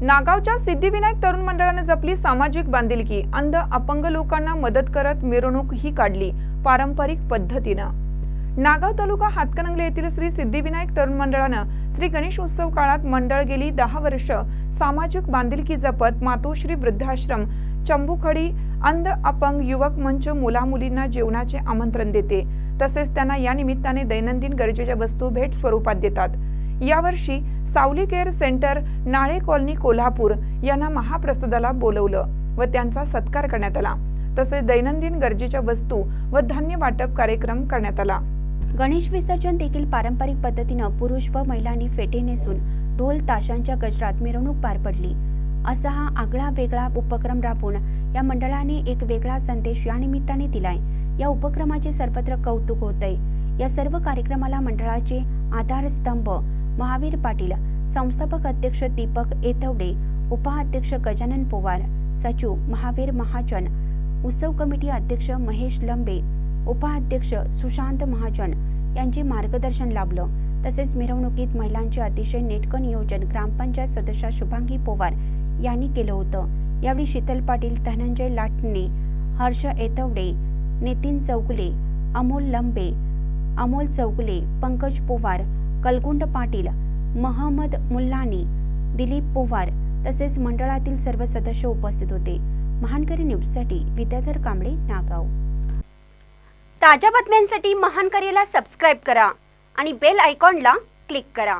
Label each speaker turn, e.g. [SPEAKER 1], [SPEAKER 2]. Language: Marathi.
[SPEAKER 1] नागावच्या सिद्धिविनायक तरुण मंडळाने जपली सामाजिक बांधिलकी. अंध अपंग लोकांना मदत करत मिरवणूक ही काढली पारंपरिक पद्धतीनं. नागाव तालुका हातकणंगले येथील श्री सिद्धिविनायक तरुण मंडळानं श्री गणेश उत्सव काळात मंडळ गेली दहा वर्ष सामाजिक बांधिलकी जपत मातोश्री वृद्धाश्रम चंबुखडी अंध अपंग युवक मंच मुलामुलींना जेवणाचे आमंत्रण देते. तसेच त्यांना या निमित्ताने दैनंदिन गरजेच्या वस्तू भेट स्वरूपात देतात. यावर्षी Savali care centre Nale colony Kolhapur यांना महाप्रसादाला बोलवलं व त्यांचा सत्कार करण्यात आला. तसेच दैनंदिन गरजेच्या वस्तू व धान्य वाटप कार्यक्रम करण्यात आला.
[SPEAKER 2] गणेश विसर्जन देखील पारंपरिक पद्धतीनं पुरुष व महिलांनी फेटे नेसून ढोल ताशांच्या गजरात मिरवणूक पार पडली. असा हा आगळा वेगळा उपक्रम राबवून या मंडळाने एक वेगळा संदेश या निमित्ताने दिलाय. या उपक्रमाचे सर्वत्र कौतुक होतंय. या सर्व कार्यक्रमाला मंडळाचे आधारस्तंभ महावीर पाटील संस्थापक अध्यक्ष दीपक येतवडे उपाध्यक्ष गजानन पवार सचिव महावीर महाजन उत्सव कमिटी अध्यक्ष महेश लंबे उपाध्यक्ष सुशांत महाजन यांचे मार्गदर्शन लाभलं. तसेच मिरवणुकीत महिलांचे अतिशय नेटकं नियोजन ग्रामपंचायत सदस्य शुभांगी पवार यांनी केलं होतं. यावेळी शीतल पाटील धनंजय लाटणे हर्ष येतवडे नितीन चौगुले अमोल लंबे अमोल चौगुले पंकज पवार कलकुंड पाटील महमद मुल्लानी दिलीप पोवार तसेच मंडळातील सर्व सदस्य उपस्थित होते. महानकरी न्यूजसाठी विद्याधर कांबळे नागाव. ताज्या बातम्यांसाठी महानकरीला सबस्क्राईब करा आणि बेल आयकॉनला क्लिक करा.